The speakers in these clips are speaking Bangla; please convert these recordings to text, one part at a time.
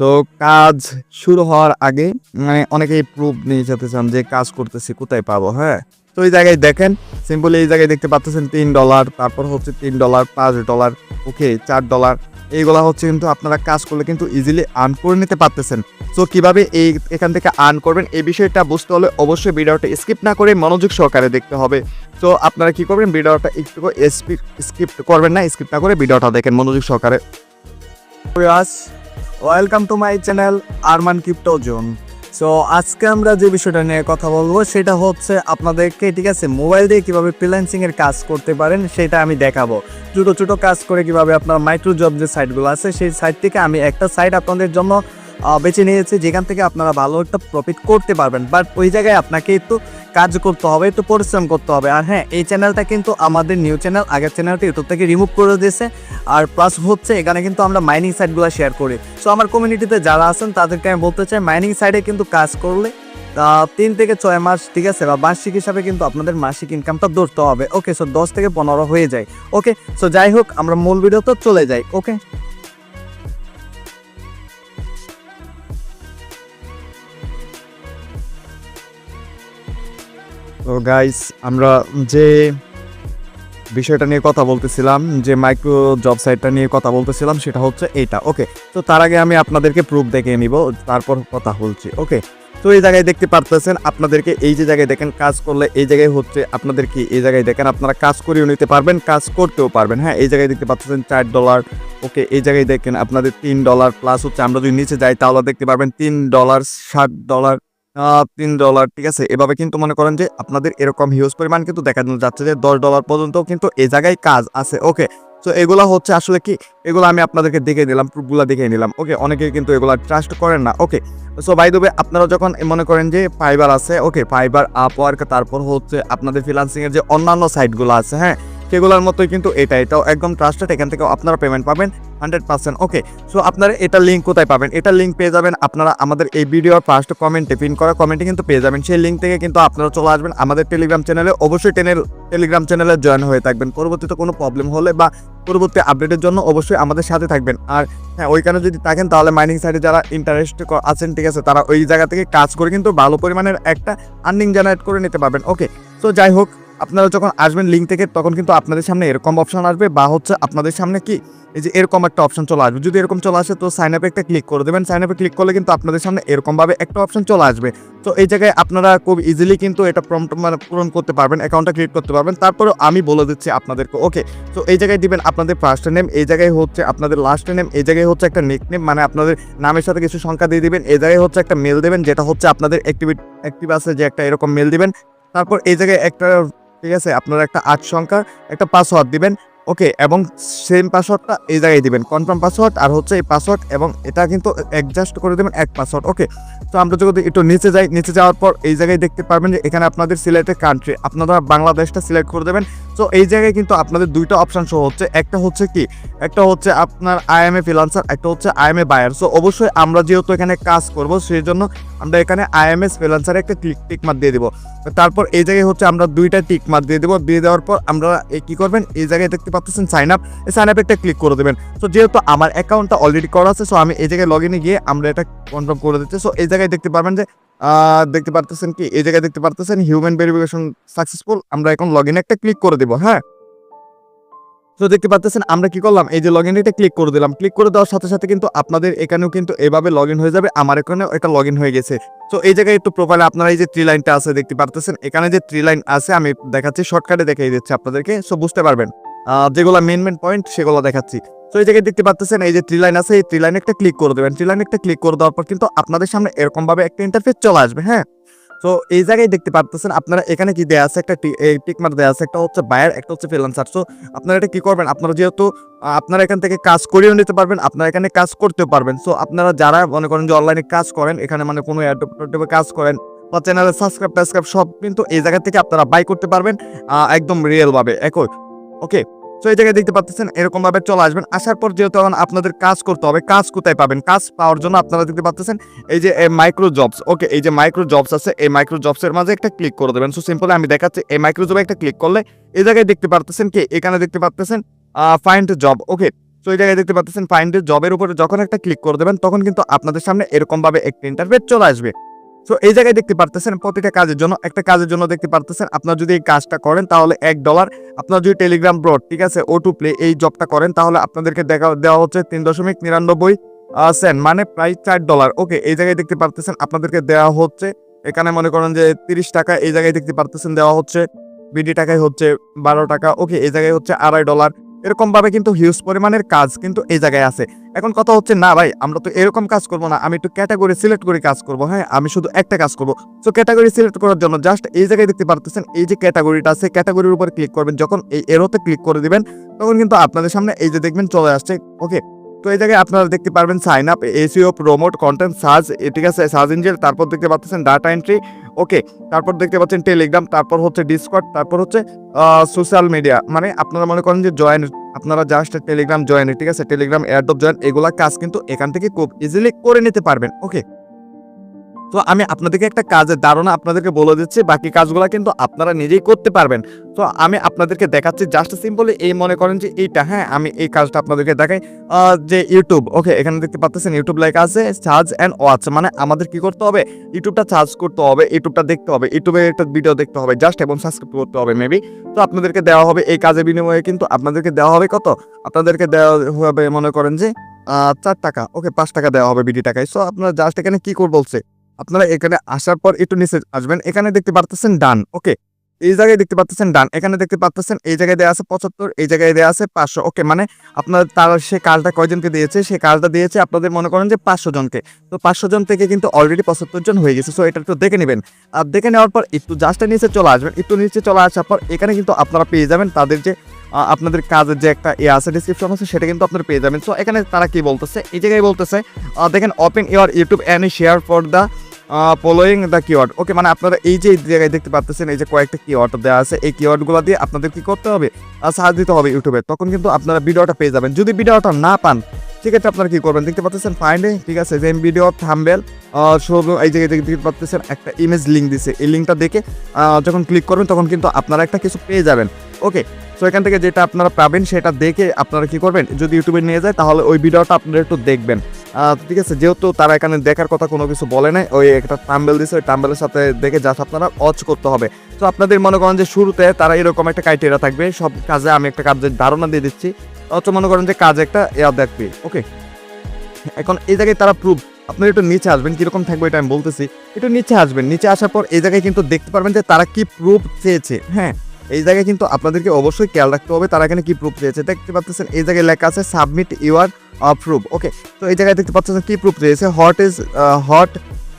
তো কাজ শুরু হওয়ার আগে মানে অনেকেই প্রুফ নিয়ে যেতে চান যে কাজ করতেছি, কোথায় পাবো হ্যাঁ? তো এই জায়গায় দেখেন সিম্পলি এই জায়গায় দেখতে পাচ্ছেন তিন ডলার তারপর হচ্ছে তিন ডলার পাঁচ ডলার ওকে চার ডলার এইগুলা হচ্ছে কিন্তু আপনারা কাজ করলে কিন্তু ইজিলি আর্ন করে নিতে পারতেছেন। সো কীভাবে এই, এখান থেকে আর্ন করবেন, এই বিষয়টা বুঝতে হলে অবশ্যই ভিডিওটা স্কিপ না করে মনোযোগ সহকারে দেখতে হবে। তো আপনারা কি করবেন, ভিডিওটা একটু স্কিপ করবেন না স্কিপ না করে ভিডিওটা দেখেন মনোযোগ সহকারে। Welcome to my channel Arman crypto zone so আজকে আমরা যে বিষয়টা নিয়ে কথা বলব, সেটা হচ্ছে আপনাদেরকে ঠিক আছে মোবাইল দিয়ে কীভাবে ফ্রিল্যান্সিং এর কাজ করতে পারেন, সেটা আমি দেখাবো। ছোটো ছোটো কাজ করে কীভাবে আপনার মাইক্রো জব যে সাইটগুলো আছে, সেই সাইট থেকে আমি একটা সাইট আপনাদের জন্য বেছে নিয়েছি, যেখান থেকে আপনারা ভালো একটা প্রফিট করতে পারবেন। বাট ওই জায়গায় আপনাকে একটু কাজ করতে হবে, একটু পরিশ্রম করতে হবে। আর হ্যাঁ এই চ্যানেলটা কিন্তু আমাদের নিউ চ্যানেল আগের চ্যানেলটা ইউটিউব থেকে রিমুভ করে দিয়েছে। আর প্লাস হচ্ছে, এখানে কিন্তু আমরা মাইনিং সাইটগুলো শেয়ার করি। সো আমার কমিউনিটিতে যারা আছেন, তাদেরকে আমি বলতে চাই মাইনিং সাইটে কিন্তু কাজ করলে তিন থেকে ছয় মাস, ঠিক আছে, বা বার্ষিক হিসাবে কিন্তু আপনাদের মাসিক ইনকামটা ধরতে হবে। ওকে সো দশ থেকে পনেরো হয়ে যায়। ওকে সো যাই হোক, আমরা মূল ভিডিওতে চলে যাই। ওকে তো গাইস আমরা যে বিষয়টা নিয়ে কথা বলতেছিলাম, যে মাইক্রো জব সাইটটা নিয়ে কথা বলতেছিলাম, সেটা হচ্ছে এইটা ওকে তো তার আগে আমি আপনাদেরকে প্রুফ দেখে নিব, তারপর কথা বলছি ওকে তো এই জায়গায় দেখতে পারতেছেন, আপনাদেরকে এই যে জায়গায় দেখেন, কাজ করলে এই জায়গায় হচ্ছে আপনাদের কি? এই জায়গায় দেখেন, আপনারা কাজ করেও নিতে পারবেন, কাজ করতেও পারবেন হ্যাঁ? এই জায়গায় দেখতে পাচ্ছেন চার ডলার ওকে এই জায়গায় দেখেন, আপনাদের তিন ডলার প্লাস হচ্ছে, আমরা যদি নিচে যাই, তাহলে দেখতে পারবেন, তিন ডলার ষাট ডলার তিন ডলার ঠিক আছে? এভাবে কিন্তু মনে করেন যে আপনাদের এরকম হিউজ পরিমাণ কিন্তু দেখানো যাচ্ছে যে দশ ডলার পর্যন্ত কিন্তু এই জায়গায় কাজ আছে ওকে তো এগুলা হচ্ছে আসলে কি? এগুলো আমি আপনাদেরকে দেখে নিলাম, প্রুফগুলো দেখে নিলাম ওকে অনেকে কিন্তু এগুলা ট্রাস্ট করেন না ওকে সো বাই দেবে আপনারা যখন মনে করেন যে ফাইবার আছে ওকে ফাইবার আপওয়ার্ক তারপর হচ্ছে আপনাদের ফ্রিলান্সিং এর যে অন্যান্য সাইটগুলো আছে হ্যাঁ? সেগুলোর মতোই কিন্তু এটা, এটাও একদম ট্রাস্টেড এখান থেকে আপনারা পেমেন্ট পাবেন হান্ড্রেড পার্সেন্ট ওকে সো আপনারা এটা লিঙ্ক কোথায় পাবেন? এটা লিঙ্ক পেয়ে যাবেন আপনারা আমাদের এই ভিডিওর ফার্স্ট কমেন্টে পিন করা কমেন্টে কিন্তু পেয়ে যাবেন। সেই লিঙ্ক থেকে কিন্তু আপনারা চলে আসবেন আমাদের টেলিগ্রাম চ্যানেলে অবশ্যই টেনের টেলিগ্রাম চ্যানেলে জয়েন হয়ে থাকবেন। পরবর্তীতে কোনো প্রবলেম হলে বা পরবর্তী আপডেটের জন্য অবশ্যই আমাদের সাথে থাকবেন। আর হ্যাঁ ওইখানে যদি থাকেন তাহলে মাইনিং সাইডে যারা ইন্টারেস্ট আছেন, ঠিক আছে, তারা ওই জায়গা থেকে কাজ করে কিন্তু ভালো পরিমাণের একটা আর্নিং জেনারেট করে নিতে পারবেন ওকে তো যাই হোক আপনারা যখন আসবেন লিঙ্ক থেকে, তখন কিন্তু আপনাদের সামনে এরকম অপশন আসবে বা হচ্ছে আপনাদের সামনে কি? এই যে এরকম একটা অপশন চলে আসবে। যদি এরকম চলে আসে, তো সাইন আপে একটা ক্লিক করে দেবেন। সাইন আপে ক্লিক করলে কিন্তু আপনাদের সামনে এরকমভাবে একটা অপশন চলে আসবে। তো এই জায়গায় আপনারা খুব ইজিলি কিন্তু এটা প্রম্পট মানে পূরণ করতে পারবেন অ্যাকাউন্টটা ক্রিয়েট করতে পারবেন। তারপরেও আমি বলে দিচ্ছি আপনাদেরকে ওকে তো এই জায়গায় দিবেন আপনাদের ফার্স্ট নেম এই জায়গায় হচ্ছে আপনাদের লাস্ট নেম এই জায়গায় হচ্ছে একটা নিক নেম মানে আপনাদের নামের সাথে কিছু সংখ্যা দিয়ে দিবেন। এই জায়গায় হচ্ছে একটা মেল দেবেন, যেটা হচ্ছে আপনাদের অ্যাক্টিভিটি অ্যাক্টিভ আছে যে একটা এরকম মেল দিবেন। তারপর এই জায়গায় একটা ঠিক আছে? আপনারা একটা আট সংখ্যার একটা পাসওয়ার্ড দিবেন, ওকে? এবং সেম পাসওয়ার্ডটা এই জায়গায় দিবেন। কনফার্ম পাসওয়ার্ড আর হচ্ছে এই পাসওয়ার্ড এবং এটা কিন্তু অ্যাডজাস্ট করে দেবেন এক পাসওয়ার্ড ওকে? তো আমরা যদি একটু নিচে যাই, নিচে যাওয়ার পর এই জায়গায় দেখতে পারবেন যে এখানে আপনাদের সিলেক্টেড কান্ট্রি আপনারা বাংলাদেশটা সিলেক্ট করে দেবেন। তো এই জায়গায় কিন্তু আপনাদের দুইটা অপশন শো হচ্ছে। একটা হচ্ছে কি? একটা হচ্ছে আপনার আইএমএ ফ্রিলান্সার একটা হচ্ছে আইএমএ বায়ার সো অবশ্যই আমরা যেহেতু এখানে কাজ করব সেই জন্য আমরা এখানে আইএমএস ফ্রিলান্সারে একটা ক্লিক টিক মার্ক দিয়ে দিব। তারপর এই জায়গায় হচ্ছে আমরা দুইটা টিক মার্ক দিয়ে দেবো। দিয়ে দেওয়ার পর আমরা কি করবেন? এই জায়গায় দেখতে পাচ্ছেন সাইন আপ এই সাইন আপে একটা ক্লিক করে দেবেন। তো যেহেতু আমার অ্যাকাউন্টটা অলরেডি করা আছে সো আমি এই জায়গায় লগ ইনে গিয়ে আমরা এটা কনফার্ম করে দিচ্ছি। সো এই জায়গায় দেখতে পারবেন যে দেখতে পারতেছেন কি? এই জায়গায় দেখতে পারতেছেন হিউম্যান ভেরিফিকেশন সাকসেসফুল আমরা এখন লগ একটা ক্লিক করে দেবো হ্যাঁ? তো দেখতে পাচ্ছেন আমরা কি করলাম? এই যে লগ এটা ক্লিক করে দিলাম। ক্লিক করে দেওয়ার সাথে সাথে কিন্তু আপনাদের এখানেও কিন্তু এভাবে লগ হয়ে যাবে। আমার এখানেও এটা লগ হয়ে গেছে। তো এই জায়গায় একটু প্রোফাইলে আপনারা এই যে থ্রি লাইনটা আছে, দেখতে পারতেছেন? এখানে যে থ্রি লাইন আছে, আমি দেখাচ্ছি শর্টকাটে দেখিয়ে দিচ্ছি আপনাদেরকে। সো বুঝতে পারবেন। যেগুলো মেন মেন পয়েন্ট সেগুলো দেখাচ্ছি। তো এই জায়গায় দেখতে পাচ্ছেন এই যে থ্রি লাইন আছে, এই থ্রি লাইনে একটা ক্লিক করে দেবেন। থ্রি লাইনে একটা ক্লিক করে দেওয়ার পর কিন্তু আপনাদের সামনে এরকম ভাবে একটা ইন্টারফেস চলে আসবে হ্যাঁ? তো এই জায়গায় দেখতে পারতেছেন, আপনারা এখানে কি দেয়া আছে একটা টিকমার দেওয়া আছে, একটা হচ্ছে বায়ার একটা হচ্ছে ফ্রিল্যান্সার সো আপনারা এটা কি করবেন? আপনারা যেহেতু আপনারা এখান থেকে কাজ করিয়েও নিতে পারবেন, আপনারা এখানে কাজ করতেও পারবেন। সো আপনারা যারা মনে করেন যে অনলাইনে কাজ করেন, এখানে মানে কোনো অ্যাডে কাজ করেন বা চ্যানেলে সাবস্ক্রাইব টাসক্রাইব সব কিন্তু এই জায়গা থেকে আপনারা বাই করতে পারবেন একদম রিয়েলভাবে একই। ওকে তো এই জায়গায় দেখতে পাচ্ছেন এরকম ভাবে চলে আসবেন। আসার পর যেহেতু এখন আপনাদের কাজ করতে হবে, কাজ কোথায় পাবেন? কাজ পাওয়ার জন্য আপনারা দেখতে পাচ্ছেন এই যে মাইক্রো জবস ওকে এই যে মাইক্রো জবস আছে, এই মাইক্রো জবসের মাঝে একটা ক্লিক করে দেবেন। সো সিম্পলি আমি দেখাচ্ছি, এই মাইক্রো জবে একটা ক্লিক করলে এই জায়গায় দেখতে পারতেছেন কি, এখানে দেখতে পারতেছেন ফাইন্ড জব ওকে তো এই জায়গায় দেখতে পাচ্ছেন ফাইন্ড জবের উপরে যখন একটা ক্লিক করে দেবেন, তখন কিন্তু আপনাদের সামনে এরকম ভাবে একটা ইন্টারভেট চলে আসবে। তো এই জায়গায় দেখতে পারতেছেন প্রতিটা কাজের জন্য, একটা কাজের জন্য দেখতে পারতেছেন। আপনার যদি এই কাজটা করেন, তাহলে এক ডলার আপনার যদি টেলিগ্রাম ব্রড ঠিক আছে ও টু প্লে এই জবটা করেন, তাহলে আপনাদেরকে দেখা, দেওয়া হচ্ছে তিন দশমিক নিরানব্বই সেন্ট মানে প্রায় চার ডলার ওকে এই জায়গায় দেখতে পারতেছেন, আপনাদেরকে দেওয়া হচ্ছে, এখানে মনে করেন যে তিরিশ টাকা, এই জায়গায় দেখতে পারতেছেন, দেওয়া হচ্ছে, বিডি টাকায় হচ্ছে বারো টাকা। ওকে এই জায়গায় হচ্ছে আড়াই ডলার এরকম ভাবে কিন্তু হিউজ পরিমাণের কাজ কিন্তু এই জায়গায় আছে। এখন কথা হচ্ছে, না ভাই, আমরা তো এরকম কাজ করব না, আমি একটু ক্যাটাগরি সিলেক্ট করে কাজ করব হ্যাঁ? আমি শুধু একটা কাজ করব। সো ক্যাটাগরি সিলেক্ট করার জন্য জাস্ট এই জায়গায় দেখতে পারতেছেন, এই যে ক্যাটাগরিটা আছে ক্যাটাগরির উপর ক্লিক করবেন। যখন এই এরোতে ক্লিক করে দিবেন, তখন কিন্তু আপনাদের সামনে এই যে দেখবেন চলে আসছে ওকে তো এই জায়গায় আপনারা দেখতে পারবেন sign up SEO promote content search ঠিক আছে সার্চ ইঞ্জিন তারপর দেখতে পাচ্ছেন ডাটা এন্ট্রি ওকে তারপর দেখতে পাচ্ছেন টেলিগ্রাম তারপর হচ্ছে ডিসকট তারপর হচ্ছে সোশ্যাল মিডিয়া মানে আপনারা মনে করেন যে জয়েন আপনারা জাস্ট টেলিগ্রাম জয়েন ঠিক আছে টেলিগ্রাম এয়ারডপ জয়েন এগুলা কাজ কিন্তু এখান থেকে খুব ইজিলি করে নিতে পারবেন ওকে তো আমি আপনাদেরকে একটা কাজের ধারণা আপনাদেরকে বলে দিচ্ছি, বাকি কাজগুলো কিন্তু আপনারা নিজেই করতে পারবেন। তো আমি আপনাদেরকে দেখাচ্ছি জাস্ট সিম্পলি এই মনে করেন যে এইটা হ্যাঁ আমি এই কাজটা আপনাদেরকে দেখাই। যে ইউটিউব ওকে এখানে দেখতে পাচ্ছেন ইউটিউব লেখা আছে চার্জ অ্যান্ড ওয়াচ মানে আমাদের কি করতে হবে? ইউটিউবটা চার্জ করতে হবে ইউটিউবটা দেখতে হবে ইউটিউবে একটা ভিডিও দেখতে হবে জাস্ট এবং সাবস্ক্রাইব করতে হবে মেবি তো আপনাদেরকে দেওয়া হবে, এই কাজের বিনিময়ে কিন্তু আপনাদেরকে দেওয়া হবে কত? আপনাদেরকে দেওয়া হবে মনে করেন যে চার টাকা ওকে পাঁচ টাকা দেওয়া হবে বিডি টাকায়। সো আপনারা জাস্ট এখানে কি করে বলছে? আপনারা এখানে আসার পর একটু নিচে আসবেন। এখানে দেখতে পারতেছেন ডান, ওকে? এই জায়গায় দেখতে পাচ্ছেন ডান, এখানে দেখতে পাচ্ছেন এই জায়গায় দেওয়া আছে পঁচাত্তর, এই জায়গায় দেওয়া আছে পাঁচশো, ওকে? মানে আপনার তার সে কাজটা কয়জনকে দিয়েছে? সে কাজটা দিয়েছে আপনাদের মনে করেন যে পাঁচশো জনকে। তো পাঁচশো জন থেকে কিন্তু অলরেডি পঁচাত্তর জন হয়ে গেছে। সো এটা একটু দেখে নেবেন। আর দেখে নেওয়ার পর একটু জাস্ট নিচে চলে আসবেন। একটু নিচে চলে আসার পর এখানে কিন্তু আপনারা পেয়ে যাবেন তাদের যে আপনাদের কাজের যে একটা ইয়ে আছে ডিসক্রিপশন আছে, সেটা কিন্তু আপনারা পেয়ে যাবেন। সো এখানে তারা কি বলতেছে? এই জায়গায় বলতেছে দেখেন open your YouTube and share for the following the keyword okay মানে আপনারা এই যে জায়গায় দেখতে পাচ্ছেন এই যে কয়েকটা কিওয়ার্ড দেওয়া আছে, এই কিওয়ার্ডগুলো দিয়ে আপনাদের কি করতে হবে? সার্চ দিতে হবে ইউটিউবে তখন কিন্তু আপনারা ভিডিওটা পেয়ে যাবেন। যদি ভিডিওটা না পান ঠিক সেক্ষেত্রে আপনারা কি করবেন? দেখতে পাচ্ছেন ফাইন্ডে ঠিক আছে যে ভিডিও থাম্বেল এই জায়গায় দেখতে পাচ্ছেন একটা ইমেজ লিঙ্ক দিছে। এই লিঙ্কটা দেখে যখন ক্লিক করবেন, তখন কিন্তু আপনারা একটা কিছু পেয়ে যাবেন। ওকে সো এখান থেকে যেটা আপনারা পাবেন, সেটা দেখে আপনারা কি করবেন? যদি ইউটিউবে নিয়ে যায়, তাহলে ওই ভিডিওটা আপনারা একটু দেখবেন। ঠিক আছে, যেহেতু তারা এখানে দেখার কথা কোনো কিছু বলে নাই, ওই একটা টাম্বেল দিছে, ওই টাম্বেলের সাথে দেখে জাস্ট আপনারা অচ করতে হবে। তো আপনাদের মনে করেন যে শুরুতে তারা এরকম একটা ক্রাইটেরিয়া থাকবে, সব কাজে আমি একটা কাজের ধারণা দিয়ে দিচ্ছি, অথচ মনে করেন যে কাজ একটা এয়া দেখবে ওকে এখন এই জায়গায় তারা প্রুফ আপনারা একটু নিচে আসবেন, কীরকম থাকবে এটা আমি বলতেছি, একটু নিচে আসবেন, নিচে আসার পর এই জায়গায় কিন্তু দেখতে পারবেন যে তারা কি প্রুফ চেয়েছে হ্যাঁ? এই জায়গায় কিন্তু আপনাদেরকে অবশ্যই খেয়াল রাখতে হবে তারা এখানে কি প্রুফ চেয়েছে, দেখতে পাচ্ছেন এই জায়গায় লেখা আছে সাবমিট ইউর প্রুফ ওকে তো এই জায়গায় দেখতে পাচ্ছেন কি প্রুফ রয়েছে হট ইজ হট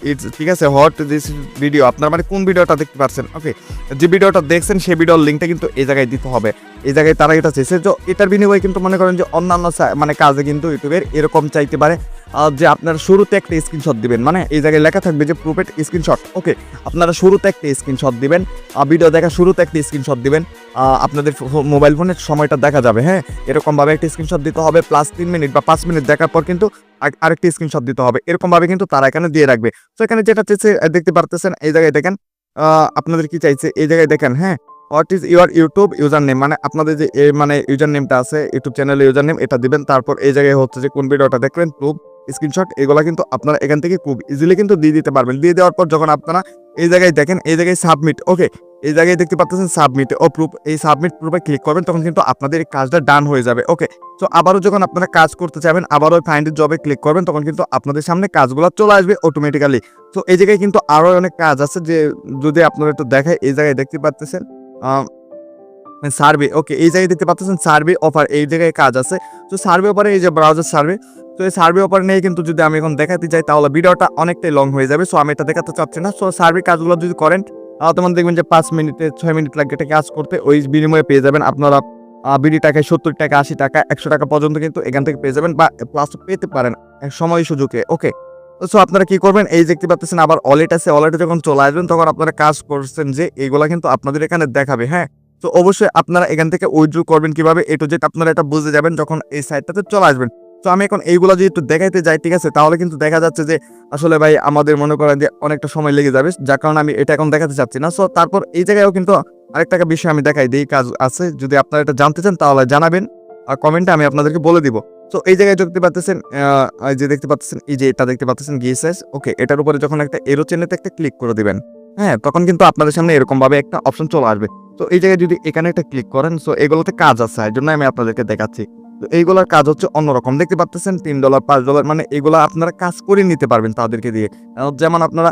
ইটস ঠিক আছে হট দিস ভিডিও আপনার মানে কোন ভিডিওটা দেখতে পাচ্ছেন? ওকে যে ভিডিওটা দেখছেন, সেই ভিডিওর লিঙ্কটা কিন্তু এই জায়গায় দিতে হবে। এই জায়গায় তারা এটা চেয়েছে তো এটার বিনিময়ে কিন্তু মনে করেন যে অন্যান্য মানে কাজে কিন্তু ইউটিউবের এরকম চাইতে পারে। যে আপনার শুরুতে একটা স্ক্রিনশট দিবেন। মানে এই জায়গায় লেখা থাকবে যে প্রুফের স্ক্রিনশট ওকে আপনারা শুরুতে একটা স্ক্রিনশট দিবেন ভিডিও দেখা শুরুতে একটা স্ক্রিনশট দিবেন। আপনাদের মোবাইল ফোনের সময়টা দেখা যাবে হ্যাঁ? এরকমভাবে একটা স্ক্রিনশট দিতে হবে প্লাস তিন মিনিট বা পাঁচ মিনিট দেখার পর কিন্তু আরেক- আরেকটি স্ক্রিনশট দিতে হবে। এরকমভাবে কিন্তু তারা এখানে দিয়ে রাখবে। তো এখানে যেটা আহ, দেখতে পারতেছেন এই জায়গায় দেখেন আপনাদের কি চাইছে? এই জায়গায় দেখেন হ্যাঁ? What is your YouTube user name মানে আপনাদের যে মানে ইউজার নেমটা আছে ইউটিউব চ্যানেলের ইউজার নেম এটা দিবেন। তারপর এই জায়গায় হচ্ছে যে কোন ভিডিওটা দেখবেন প্রুফ স্ক্রিনশট এগুলো কিন্তু আপনারা এখান থেকে খুব ইজিলি কিন্তু দিয়ে দিতে পারবেন। দিয়ে দেওয়ার পর যখন আপনারা এই জায়গায় দেখেন, এই জায়গায় সাবমিট ওকে এই জায়গায় দেখতে পাচ্ছেন সাবমিট ও প্রুফ এই সাবমিট প্রুফে ক্লিক করবেন, তখন কিন্তু আপনাদের কাজটা ডান হয়ে যাবে ওকে তো আবারও যখন আপনারা কাজ করতে চাবেন আবারও ফাইন্ড জবে ক্লিক করবেন, তখন কিন্তু আপনাদের সামনে কাজগুলো চলে আসবে অটোমেটিক্যালি তো এই জায়গায় কিন্তু আরও অনেক কাজ আছে যে যদি আপনারা একটু দেখায় এই জায়গায় দেখতে পাচ্ছেন সার্ভে ওকে এই জায়গায় দেখতে পাচ্ছেন সার্ভে অফার এই জায়গায় কাজ আছে। তো সার্ভে অফারে এই যে ব্রাউজার সার্ভে তো এই সার্ভে অফার নিয়ে কিন্তু যদি আমি এখন দেখাতে যাই তাহলে ভিডিওটা অনেকটাই লং হয়ে যাবে। সো আমি এটা দেখাতে চাচ্ছি না। সো সার্ভে কাজগুলো যদি করেন আহ, তখন দেখবেন যে পাঁচ মিনিটে ছয় মিনিট লাগবে এটা কাজ করতে। ওই বিনিময়ে পেয়ে যাবেন আপনারা বিডি টাকায় সত্তর টাকা আশি টাকা একশো টাকা পর্যন্ত কিন্তু এখান থেকে পেয়ে যাবেন বা প্লাস পেতে পারেন এক সময় সুযোগে। ওকে সো আপনারা কি করবেন? এই দেখতে পাচ্ছেন আবার ওয়ালেট আছে। ওয়ালেটে যখন চলে আসবেন তখন আপনারা কাজ করছেন যে এইগুলা কিন্তু আপনাদের এখানে দেখাবে হ্যাঁ? তো অবশ্যই আপনারা এখান থেকে উইথড্র করবেন কীভাবে? এ টু জেড আপনারা এটা বুঝে যাবেন যখন এই সাইটটাতে চলে আসবেন। তো আমি এখন এইগুলো যদি একটু দেখাইতে যাই, ঠিক আছে? তাহলে কিন্তু দেখা যাচ্ছে যে আসলে ভাই আমাদের মনে করেন যে অনেকটা সময় লেগে যাবে, যার কারণে আমি এটা এখন দেখাতে চাচ্ছি না। সো তারপর এই জায়গায়ও কিন্তু আরেকটা বিষয় আমি দেখাই দিই, কাজ আছে। যদি আপনারা এটা জানতে চান, তাহলে জানাবেন আর কমেন্টে আমি আপনাদেরকে বলে দিব। তো এই জায়গায় দেখতে পাচ্ছেন যে দেখতে পাচ্ছেন, এই যে এটা দেখতে পাচ্ছেন গিয়েসাইজ ওকে এটার উপরে যখন একটা এরো চেনেতে একটা ক্লিক করে দিবেন হ্যাঁ তখন কিন্তু আপনাদের সামনে এরকম ভাবে একটা অপশন চলে আসবে। তো এই জায়গায় যদি এখানে একটা ক্লিক করেন সো এগুলোতে কাজ আছে এই জন্য আমি আপনাদেরকে দেখাচ্ছি। তো এইগুলোর কাজ হচ্ছে অন্যরকম। দেখতে পাচ্ছেন তিন ডলার, পাঁচ ডলার মানে এগুলো আপনারা কাজ করে নিতে পারবেন তাদেরকে দিয়ে। যেমন আপনারা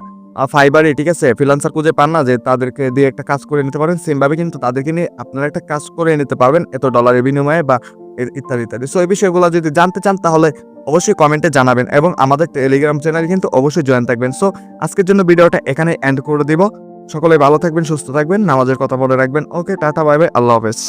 ফাইবারে ঠিক আছে ফ্রিলান্সার খুঁজে পান না যে তাদেরকে দিয়ে একটা কাজ করে নিতে পারবেন সেমভাবে কিন্তু তাদেরকে নিয়ে আপনারা একটা কাজ করে নিতে পারবেন, এত ডলারের বিনিময়ে বা ইত্যাদি ইত্যাদি। সো এই বিষয়গুলো যদি জানতে চান, তাহলে অবশ্যই কমেন্টে জানাবেন এবং আমাদের টেলিগ্রাম চ্যানেলে কিন্তু অবশ্যই জয়েন থাকবেন। সো আজকের জন্য ভিডিওটা এখানে এন্ড করে দিব। সকলে ভালো থাকবেন, সুস্থ থাকবেন, নামাজের কথা বলে রাখবেন। ওকে টাটা বাই বাই আল্লাহ হাফেজ।